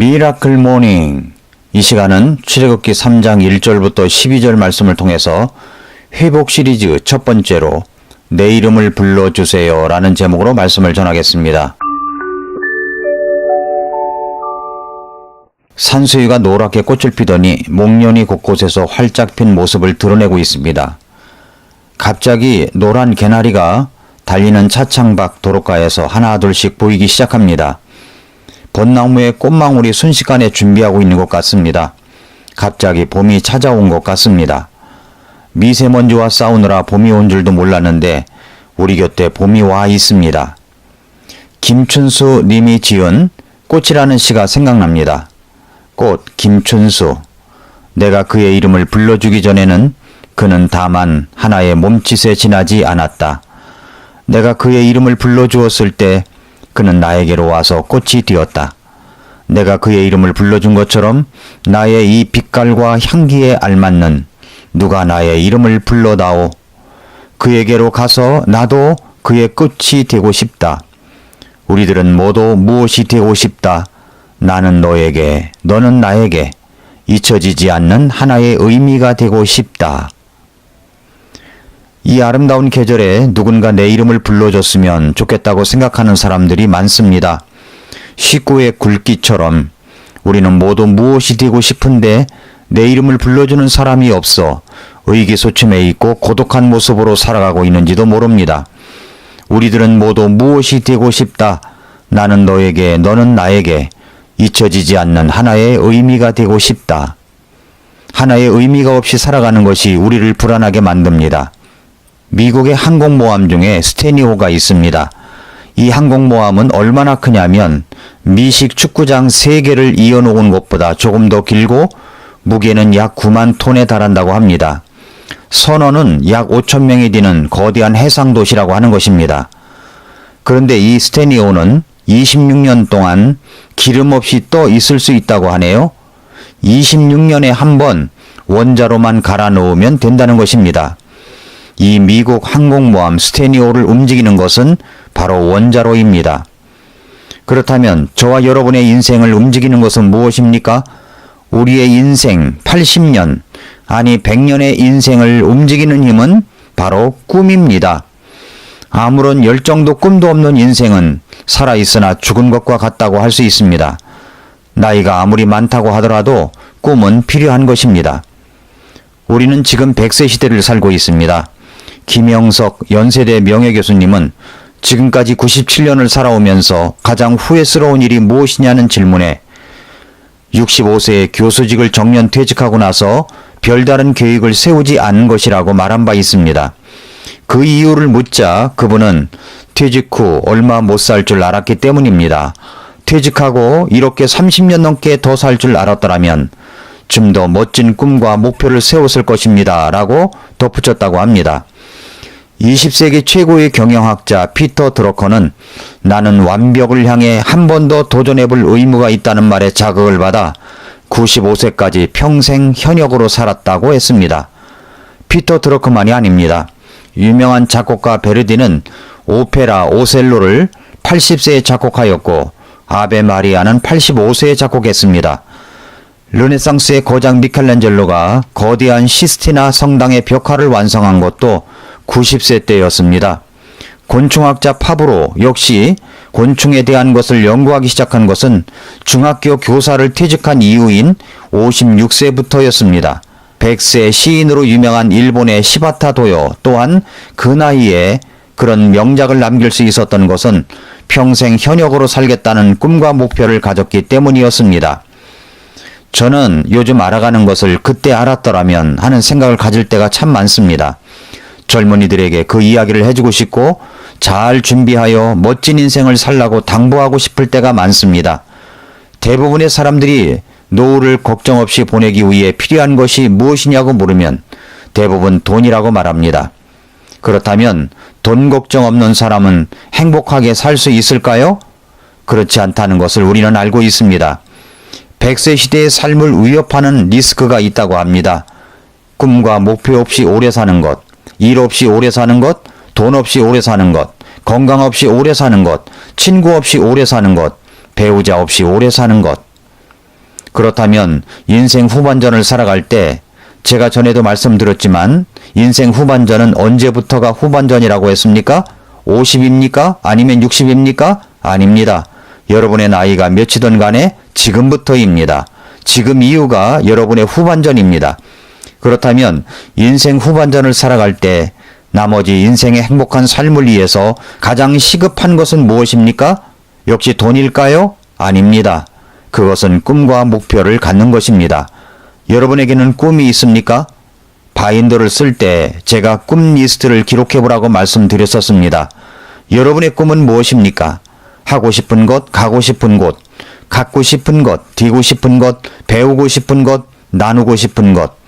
미라클 모닝. 이 시간은 출애굽기 3장 1절부터 12절 말씀을 통해서 회복 시리즈 첫 번째로 내 이름을 불러주세요 라는 제목으로 말씀을 전하겠습니다. 산수유가 노랗게 꽃을 피더니 목련이 곳곳에서 활짝 핀 모습을 드러내고 있습니다. 갑자기 노란 개나리가 달리는 차창밖 도로가에서 하나둘씩 보이기 시작합니다. 벚나무에 꽃망울이 순식간에 준비하고 있는 것 같습니다. 갑자기 봄이 찾아온 것 같습니다. 미세먼지와 싸우느라 봄이 온 줄도 몰랐는데 우리 곁에 봄이 와 있습니다. 김춘수 님이 지은 꽃이라는 시가 생각납니다. 꽃 김춘수. 내가 그의 이름을 불러주기 전에는 그는 다만 하나의 몸짓에 지나지 않았다. 내가 그의 이름을 불러주었을 때 그는 나에게로 와서 꽃이 되었다. 내가 그의 이름을 불러준 것처럼 나의 이 빛깔과 향기에 알맞는 누가 나의 이름을 불러다오. 그에게로 가서 나도 그의 끝이 되고 싶다. 우리들은 모두 무엇이 되고 싶다. 나는 너에게, 너는 나에게 잊혀지지 않는 하나의 의미가 되고 싶다. 이 아름다운 계절에 누군가 내 이름을 불러줬으면 좋겠다고 생각하는 사람들이 많습니다. 식구의 굵기처럼 우리는 모두 무엇이 되고 싶은데 내 이름을 불러주는 사람이 없어 의기소침해 있고 고독한 모습으로 살아가고 있는지도 모릅니다. 우리들은 모두 무엇이 되고 싶다. 나는 너에게, 너는 나에게 잊혀지지 않는 하나의 의미가 되고 싶다. 하나의 의미가 없이 살아가는 것이 우리를 불안하게 만듭니다. 미국의 항공모함 중에 스테니호가 있습니다. 이 항공모함은 얼마나 크냐면 미식 축구장 3개를 이어놓은 것보다 조금 더 길고 무게는 약 9만 톤에 달한다고 합니다. 선원은 약 5천 명이 되는 거대한 해상 도시라고 하는 것입니다. 그런데 이 스테니오는 26년 동안 기름 없이 떠 있을 수 있다고 하네요. 26년에 한 번 원자로만 갈아 넣으면 된다는 것입니다. 이 미국 항공모함 스테니오를 움직이는 것은 바로 원자로입니다. 그렇다면 저와 여러분의 인생을 움직이는 것은 무엇입니까? 우리의 인생 80년, 아니 100년의 인생을 움직이는 힘은 바로 꿈입니다. 아무런 열정도 꿈도 없는 인생은 살아있으나 죽은 것과 같다고 할 수 있습니다. 나이가 아무리 많다고 하더라도 꿈은 필요한 것입니다. 우리는 지금 100세 시대를 살고 있습니다. 김영석 연세대 명예교수님은 지금까지 97년을 살아오면서 가장 후회스러운 일이 무엇이냐는 질문에 65세에 교수직을 정년 퇴직하고 나서 별다른 계획을 세우지 않은 것이라고 말한 바 있습니다. 그 이유를 묻자 그분은 퇴직 후 얼마 못 살 줄 알았기 때문입니다. 퇴직하고 이렇게 30년 넘게 더 살 줄 알았더라면 좀 더 멋진 꿈과 목표를 세웠을 것입니다. 라고 덧붙였다고 합니다. 20세기 최고의 경영학자 피터 드러커는 나는 완벽을 향해 한 번 더 도전해 볼 의무가 있다는 말에 자극을 받아 95세까지 평생 현역으로 살았다고 했습니다. 피터 드러커만이 아닙니다. 유명한 작곡가 베르디는 오페라 오셀로를 80세에 작곡하였고 아베 마리아는 85세에 작곡했습니다. 르네상스의 거장 미켈란젤로가 거대한 시스티나 성당의 벽화를 완성한 것도 90세 때였습니다. 곤충학자 파브로 역시 곤충에 대한 것을 연구하기 시작한 것은 중학교 교사를 퇴직한 이후인 56세부터였습니다. 100세 시인으로 유명한 일본의 시바타 도요 또한 그 나이에 그런 명작을 남길 수 있었던 것은 평생 현역으로 살겠다는 꿈과 목표를 가졌기 때문이었습니다. 저는 요즘 알아가는 것을 그때 알았더라면 하는 생각을 가질 때가 참 많습니다. 젊은이들에게 그 이야기를 해주고 싶고 잘 준비하여 멋진 인생을 살라고 당부하고 싶을 때가 많습니다. 대부분의 사람들이 노후를 걱정 없이 보내기 위해 필요한 것이 무엇이냐고 물으면 대부분 돈이라고 말합니다. 그렇다면 돈 걱정 없는 사람은 행복하게 살 수 있을까요? 그렇지 않다는 것을 우리는 알고 있습니다. 100세 시대의 삶을 위협하는 리스크가 있다고 합니다. 꿈과 목표 없이 오래 사는 것, 일 없이 오래 사는 것, 돈 없이 오래 사는 것, 건강 없이 오래 사는 것, 친구 없이 오래 사는 것, 배우자 없이 오래 사는 것. 그렇다면 인생 후반전을 살아갈 때 제가 전에도 말씀드렸지만 인생 후반전은 언제부터가 후반전이라고 했습니까? 50입니까? 아니면 60입니까? 아닙니다. 여러분의 나이가 몇이든 간에 지금부터입니다. 지금 이후가 여러분의 후반전입니다. 그렇다면 인생 후반전을 살아갈 때 나머지 인생의 행복한 삶을 위해서 가장 시급한 것은 무엇입니까? 역시 돈일까요? 아닙니다. 그것은 꿈과 목표를 갖는 것입니다. 여러분에게는 꿈이 있습니까? 바인더를 쓸 때 제가 꿈 리스트를 기록해 보라고 말씀드렸었습니다. 여러분의 꿈은 무엇입니까? 하고 싶은 것, 가고 싶은 곳, 갖고 싶은 것, 뒤고 싶은 것, 배우고 싶은 것, 나누고 싶은 것.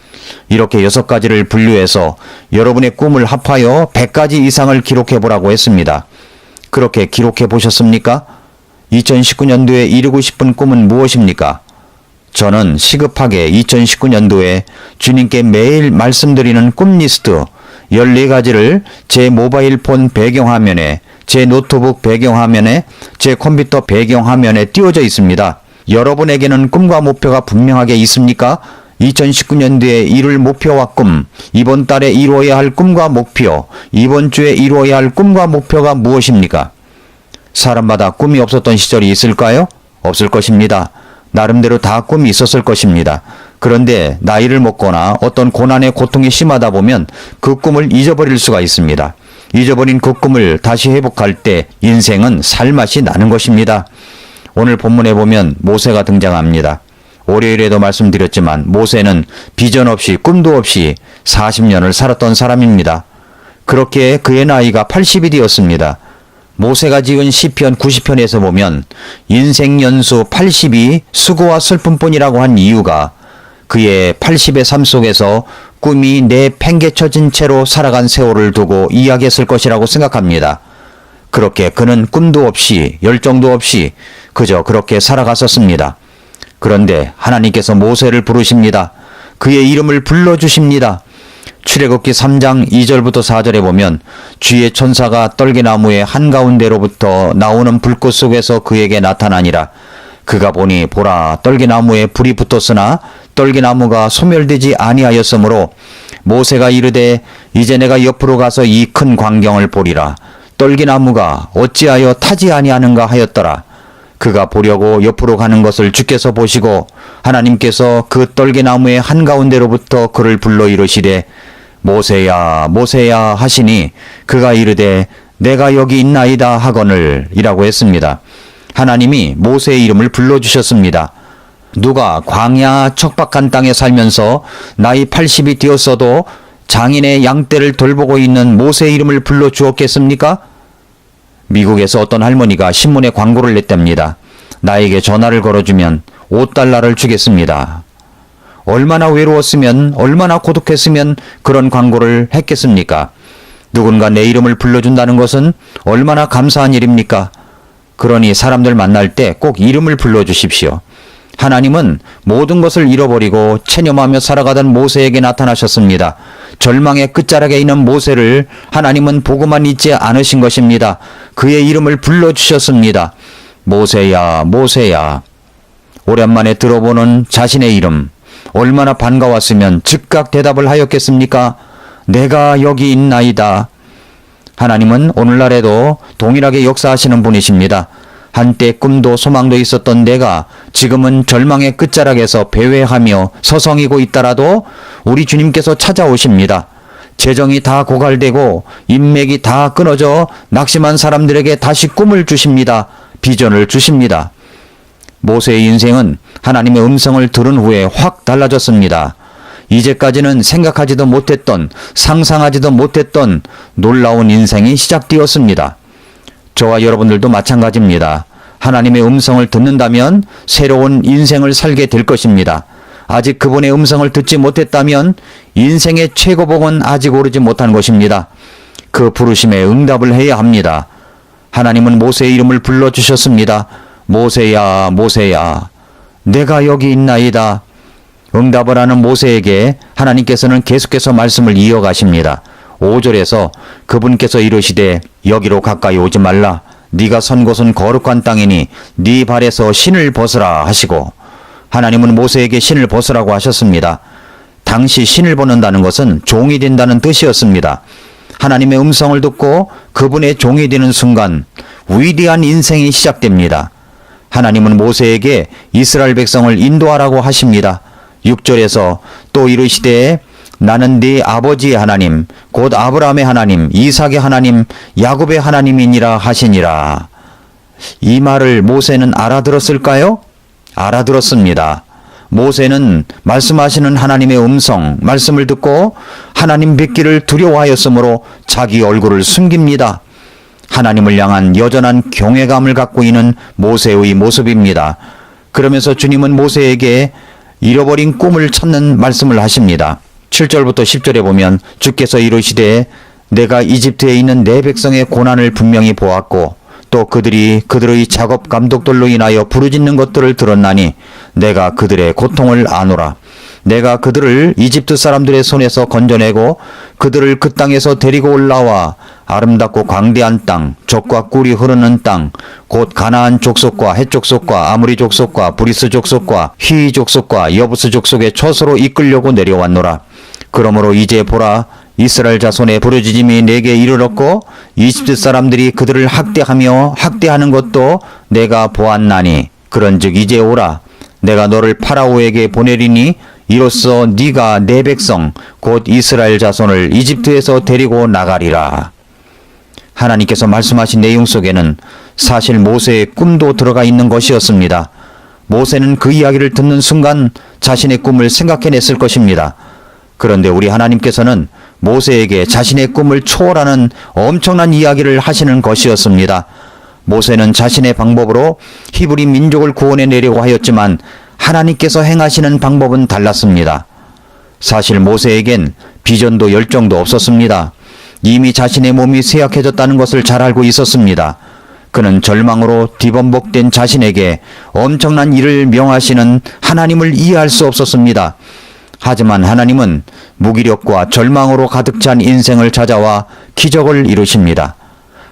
이렇게 여섯 가지를 분류해서 여러분의 꿈을 합하여 100가지 이상을 기록해 보라고 했습니다. 그렇게 기록해 보셨습니까? 2019년도에 이루고 싶은 꿈은 무엇입니까? 저는 시급하게 2019년도에 주님께 매일 말씀드리는 꿈 리스트 14가지를 제 모바일 폰 배경화면에, 제 노트북 배경화면에, 제 컴퓨터 배경화면에 띄워져 있습니다. 여러분에게는 꿈과 목표가 분명하게 있습니까? 2019년도에 이룰 목표와 꿈, 이번 달에 이루어야 할 꿈과 목표, 이번 주에 이루어야 할 꿈과 목표가 무엇입니까? 사람마다 꿈이 없었던 시절이 있을까요? 없을 것입니다. 나름대로 다 꿈이 있었을 것입니다. 그런데 나이를 먹거나 어떤 고난의 고통이 심하다 보면 그 꿈을 잊어버릴 수가 있습니다. 잊어버린 그 꿈을 다시 회복할 때 인생은 살맛이 나는 것입니다. 오늘 본문에 보면 모세가 등장합니다. 월요일에도 말씀드렸지만 모세는 비전 없이 꿈도 없이 40년을 살았던 사람입니다. 그렇게 그의 나이가 80이 되었습니다. 모세가 지은 시편 90편에서 보면 인생 연수 80이 수고와 슬픔뿐이라고 한 이유가 그의 80의 삶 속에서 꿈이 내 팽개쳐진 채로 살아간 세월을 두고 이야기했을 것이라고 생각합니다. 그렇게 그는 꿈도 없이 열정도 없이 그저 그렇게 살아갔었습니다. 그런데 하나님께서 모세를 부르십니다. 그의 이름을 불러주십니다. 출애굽기 3장 2절부터 4절에 보면 주의 천사가 떨기나무의 한가운데로부터 나오는 불꽃 속에서 그에게 나타나니라. 그가 보니 보라 떨기나무에 불이 붙었으나 떨기나무가 소멸되지 아니하였으므로 모세가 이르되 이제 내가 옆으로 가서 이 큰 광경을 보리라. 떨기나무가 어찌하여 타지 아니하는가 하였더라. 그가 보려고 옆으로 가는 것을 주께서 보시고 하나님께서 그 떨기나무의 한가운데로부터 그를 불러 이르시되 모세야 모세야 하시니 그가 이르되 내가 여기 있나이다 하거늘 이라고 했습니다. 하나님이 모세의 이름을 불러주셨습니다. 누가 광야 척박한 땅에 살면서 나이 80이 되었어도 장인의 양떼를 돌보고 있는 모세의 이름을 불러 주었겠습니까? 미국에서 어떤 할머니가 신문에 광고를 냈답니다. 나에게 전화를 걸어주면 5달러를 주겠습니다. 얼마나 외로웠으면, 얼마나 고독했으면 그런 광고를 했겠습니까? 누군가 내 이름을 불러준다는 것은 얼마나 감사한 일입니까? 그러니 사람들 만날 때 꼭 이름을 불러주십시오. 하나님은 모든 것을 잃어버리고 체념하며 살아가던 모세에게 나타나셨습니다. 절망의 끝자락에 있는 모세를 하나님은 보고만 있지 않으신 것입니다. 그의 이름을 불러주셨습니다. 모세야, 모세야. 오랜만에 들어보는 자신의 이름. 얼마나 반가웠으면 즉각 대답을 하였겠습니까? 내가 여기 있나이다. 하나님은 오늘날에도 동일하게 역사하시는 분이십니다. 한때 꿈도 소망도 있었던 내가 지금은 절망의 끝자락에서 배회하며 서성이고 있더라도 우리 주님께서 찾아오십니다. 재정이 다 고갈되고 인맥이 다 끊어져 낙심한 사람들에게 다시 꿈을 주십니다. 비전을 주십니다. 모세의 인생은 하나님의 음성을 들은 후에 확 달라졌습니다. 이제까지는 생각하지도 못했던, 상상하지도 못했던 놀라운 인생이 시작되었습니다. 저와 여러분들도 마찬가지입니다. 하나님의 음성을 듣는다면 새로운 인생을 살게 될 것입니다. 아직 그분의 음성을 듣지 못했다면 인생의 최고봉은 아직 오르지 못한 것입니다. 그 부르심에 응답을 해야 합니다. 하나님은 모세의 이름을 불러주셨습니다. 모세야, 모세야, 내가 여기 있나이다. 응답을 하는 모세에게 하나님께서는 계속해서 말씀을 이어가십니다. 5절에서 그분께서 이르시되 여기로 가까이 오지 말라. 네가 선 곳은 거룩한 땅이니 네 발에서 신을 벗으라 하시고 하나님은 모세에게 신을 벗으라고 하셨습니다. 당시 신을 벗는다는 것은 종이 된다는 뜻이었습니다. 하나님의 음성을 듣고 그분의 종이 되는 순간 위대한 인생이 시작됩니다. 하나님은 모세에게 이스라엘 백성을 인도하라고 하십니다. 6절에서 또 이르시되 나는 네 아버지의 하나님 곧 아브라함의 하나님 이삭의 하나님 야곱의 하나님이니라 하시니라. 이 말을 모세는 알아들었을까요? 알아들었습니다. 모세는 말씀하시는 하나님의 음성, 말씀을 듣고 하나님 뵙기를 두려워하였으므로 자기 얼굴을 숨깁니다. 하나님을 향한 여전한 경외감을 갖고 있는 모세의 모습입니다. 그러면서 주님은 모세에게 잃어버린 꿈을 찾는 말씀을 하십니다. 7절부터 10절에 보면 주께서 이르시되 내가 이집트에 있는 내 백성의 고난을 분명히 보았고 또 그들이 그들의 작업 감독들로 인하여 부르짖는 것들을 들었나니 내가 그들의 고통을 아노라. 내가 그들을 이집트 사람들의 손에서 건져내고 그들을 그 땅에서 데리고 올라와 아름답고 광대한 땅, 젖과 꿀이 흐르는 땅, 곧 가나안 족속과 헷 족속과 아무리 족속과 브리스 족속과 휘 족속과 여부스 족속의 처소로 이끌려고 내려왔노라. 그러므로 이제 보라 이스라엘 자손의 부르짖음이 내게 이르렀고 이집트 사람들이 그들을 학대하며 학대하는 것도 내가 보았나니 그런즉 이제 오라 내가 너를 파라오에게 보내리니 이로써 네가 내 백성 곧 이스라엘 자손을 이집트에서 데리고 나가리라 하나님께서 말씀하신 내용 속에는 사실 모세의 꿈도 들어가 있는 것이었습니다. 모세는 그 이야기를 듣는 순간 자신의 꿈을 생각해냈을 것입니다. 그런데 우리 하나님께서는 모세에게 자신의 꿈을 초월하는 엄청난 이야기를 하시는 것이었습니다. 모세는 자신의 방법으로 히브리 민족을 구원해 내려고 하였지만 하나님께서 행하시는 방법은 달랐습니다. 사실 모세에겐 비전도 열정도 없었습니다. 이미 자신의 몸이 쇠약해졌다는 것을 잘 알고 있었습니다. 그는 절망으로 뒤범벅된 자신에게 엄청난 일을 명하시는 하나님을 이해할 수 없었습니다. 하지만 하나님은 무기력과 절망으로 가득 찬 인생을 찾아와 기적을 이루십니다.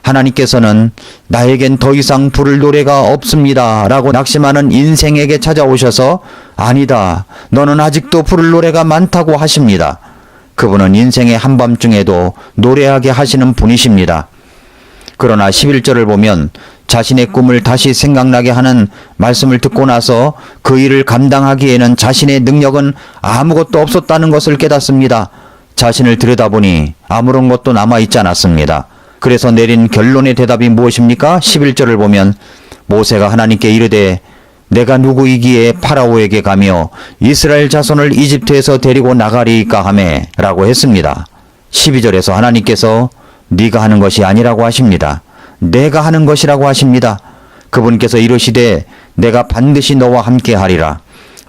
하나님께서는 나에겐 더 이상 부를 노래가 없습니다. 라고 낙심하는 인생에게 찾아오셔서 아니다. 너는 아직도 부를 노래가 많다고 하십니다. 그분은 인생의 한밤중에도 노래하게 하시는 분이십니다. 그러나 11절을 보면 자신의 꿈을 다시 생각나게 하는 말씀을 듣고 나서 그 일을 감당하기에는 자신의 능력은 아무것도 없었다는 것을 깨닫습니다. 자신을 들여다보니 아무런 것도 남아있지 않았습니다. 그래서 내린 결론의 대답이 무엇입니까? 11절을 보면 모세가 하나님께 이르되 내가 누구이기에 파라오에게 가며 이스라엘 자손을 이집트에서 데리고 나가리까 하매 라고 했습니다. 12절에서 하나님께서 네가 하는 것이 아니라고 하십니다. 내가 하는 것이라고 하십니다. 그분께서 이르시되 내가 반드시 너와 함께 하리라.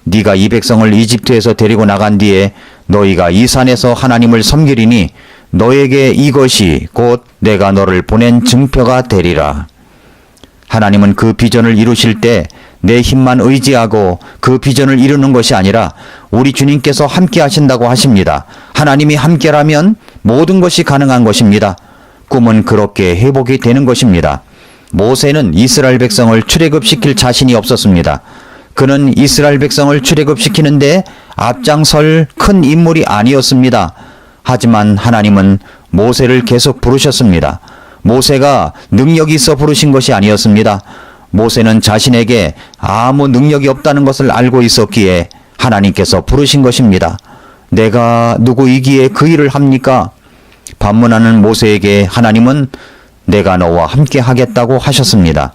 네가 이 백성을 이집트에서 데리고 나간 뒤에 너희가 이 산에서 하나님을 섬기리니 너에게 이것이 곧 내가 너를 보낸 증표가 되리라. 하나님은 그 비전을 이루실 때 내 힘만 의지하고 그 비전을 이루는 것이 아니라 우리 주님께서 함께 하신다고 하십니다. 하나님이 함께라면 모든 것이 가능한 것입니다. 꿈은 그렇게 회복이 되는 것입니다. 모세는 이스라엘 백성을 출애굽시킬 자신이 없었습니다. 그는 이스라엘 백성을 출애굽시키는데 앞장설 큰 인물이 아니었습니다. 하지만 하나님은 모세를 계속 부르셨습니다. 모세가 능력이 있어 부르신 것이 아니었습니다. 모세는 자신에게 아무 능력이 없다는 것을 알고 있었기에 하나님께서 부르신 것입니다. 내가 누구이기에 그 일을 합니까? 반문하는 모세에게 하나님은 내가 너와 함께 하겠다고 하셨습니다.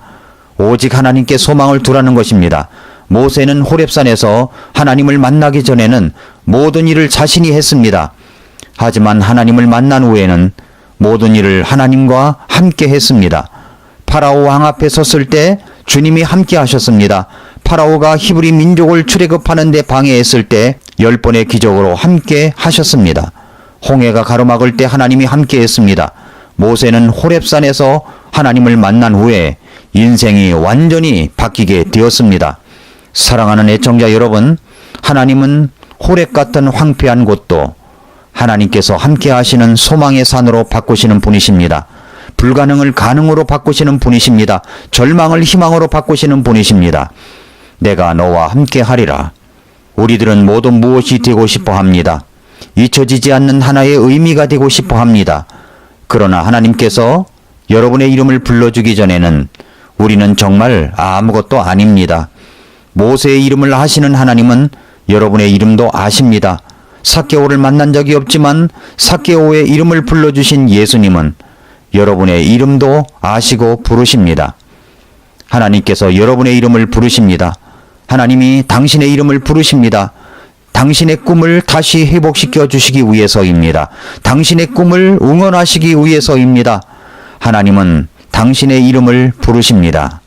오직 하나님께 소망을 두라는 것입니다. 모세는 호렙산에서 하나님을 만나기 전에는 모든 일을 자신이 했습니다. 하지만 하나님을 만난 후에는 모든 일을 하나님과 함께 했습니다. 파라오 왕 앞에 섰을 때 주님이 함께 하셨습니다. 파라오가 히브리 민족을 출애굽하는 데 방해했을 때 열 번의 기적으로 함께 하셨습니다. 홍해가 가로막을 때 하나님이 함께 했습니다. 모세는 호렙산에서 하나님을 만난 후에 인생이 완전히 바뀌게 되었습니다. 사랑하는 애청자 여러분, 하나님은 호렙 같은 황폐한 곳도 하나님께서 함께 하시는 소망의 산으로 바꾸시는 분이십니다. 불가능을 가능으로 바꾸시는 분이십니다. 절망을 희망으로 바꾸시는 분이십니다. 내가 너와 함께 하리라. 우리들은 모두 무엇이 되고 싶어 합니다. 잊혀지지 않는 하나의 의미가 되고 싶어 합니다. 그러나 하나님께서 여러분의 이름을 불러주기 전에는 우리는 정말 아무것도 아닙니다. 모세의 이름을 아시는 하나님은 여러분의 이름도 아십니다. 사케오를 만난 적이 없지만 사케오의 이름을 불러주신 예수님은 여러분의 이름도 아시고 부르십니다. 하나님께서 여러분의 이름을 부르십니다. 하나님이 당신의 이름을 부르십니다. 당신의 꿈을 다시 회복시켜 주시기 위해서입니다. 당신의 꿈을 응원하시기 위해서입니다. 하나님은 당신의 이름을 부르십니다.